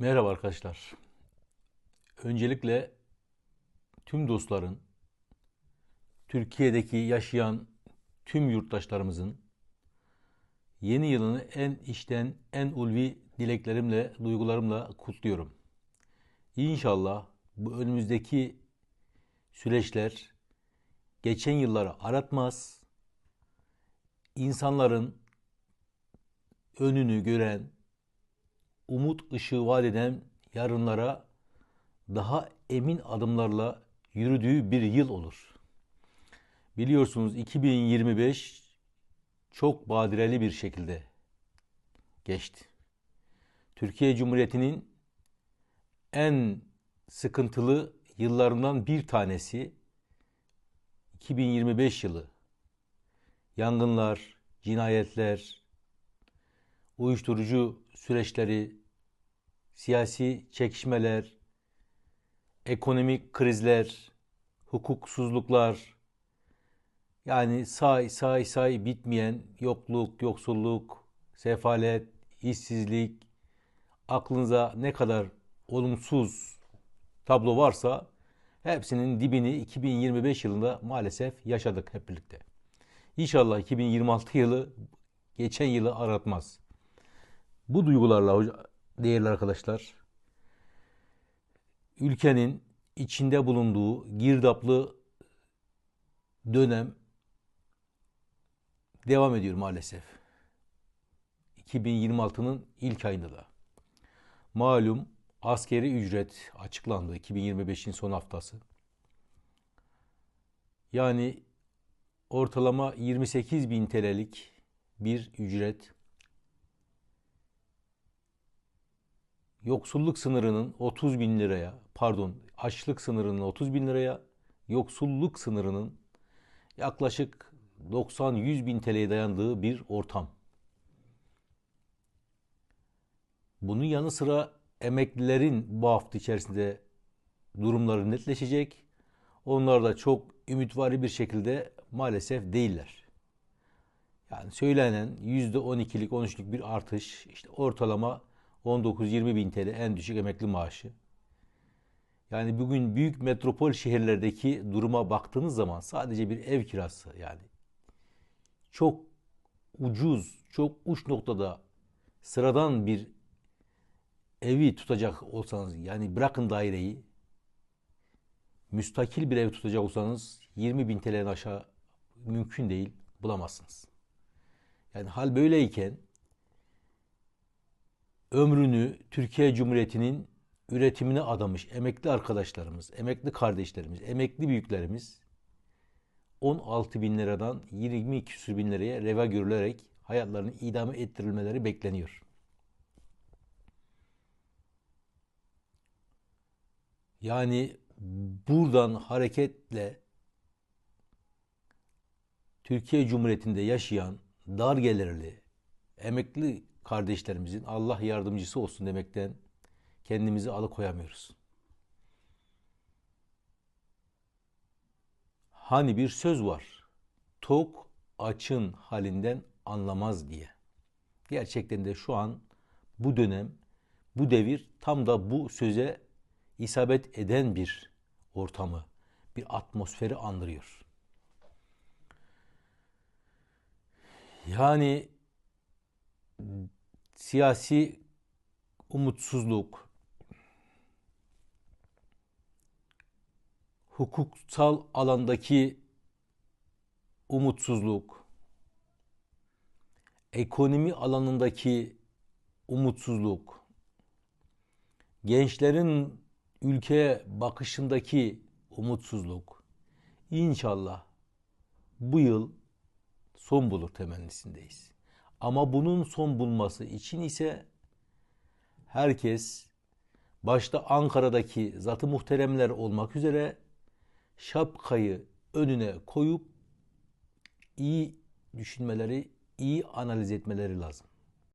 Merhaba arkadaşlar. Öncelikle tüm dostların, Türkiye'deki yaşayan tüm yurttaşlarımızın yeni yılını en içten, en ulvi dileklerimle, duygularımla kutluyorum. İnşallah bu önümüzdeki süreçler geçen yılları aratmaz, insanların önünü gören, umut ışığı vaat eden yarınlara daha emin adımlarla yürüdüğü bir yıl olur. Biliyorsunuz 2025 çok badireli bir şekilde geçti. Türkiye Cumhuriyeti'nin en sıkıntılı yıllarından bir tanesi 2025 yılı. Yangınlar, cinayetler, uyuşturucu süreçleri, siyasi çekişmeler, ekonomik krizler, hukuksuzluklar, yani say say say bitmeyen yokluk, yoksulluk, sefalet, işsizlik, aklınıza ne kadar olumsuz tablo varsa hepsinin dibini 2025 yılında maalesef yaşadık hep birlikte. İnşallah 2026 yılı geçen yılı aratmaz. Bu duygularla değerli arkadaşlar ülkenin içinde bulunduğu girdaplı dönem devam ediyor maalesef. 2026'nın ilk ayında da. Malum askeri ücret açıklandı 2025'in son haftası. Yani ortalama 28 bin TL'lik bir ücret yoksulluk sınırının 30 bin liraya, pardon açlık sınırının 30 bin liraya, yoksulluk sınırının yaklaşık 90-100 bin TL'ye dayandığı bir ortam. Bunun yanı sıra emeklilerin bu hafta içerisinde durumları netleşecek. Onlar da çok ümitvari bir şekilde maalesef değiller. Yani söylenen %12'lik 13'lük bir artış işte ortalama 19-20 bin TL en düşük emekli maaşı. Yani bugün büyük metropol şehirlerdeki duruma baktığınız zaman sadece bir ev kirası yani çok ucuz, çok uç noktada sıradan bir evi tutacak olsanız yani bırakın daireyi müstakil bir ev tutacak olsanız 20 bin TL'den aşağı mümkün değil bulamazsınız. Yani hal böyleyken ömrünü Türkiye Cumhuriyeti'nin üretimine adamış emekli arkadaşlarımız, emekli kardeşlerimiz, emekli büyüklerimiz 16 bin liradan 20 küsür bin liraya reva görülerek hayatlarını idame ettirilmeleri bekleniyor. Yani buradan hareketle Türkiye Cumhuriyeti'nde yaşayan dar gelirli emekli kardeşlerimizin Allah yardımcısı olsun demekten kendimizi alıkoyamıyoruz. Hani bir söz var. Tok açın halinden anlamaz diye. Gerçekten de şu an bu dönem, bu devir tam da bu söze isabet eden bir ortamı, bir atmosferi andırıyor. Yani siyasi umutsuzluk, hukuksal alandaki umutsuzluk, ekonomi alanındaki umutsuzluk, gençlerin ülkeye bakışındaki umutsuzluk. İnşallah bu yıl son bulur temennisindeyiz. Ama bunun son bulması için ise herkes başta Ankara'daki zatı muhteremler olmak üzere şapkayı önüne koyup iyi düşünmeleri, iyi analiz etmeleri lazım.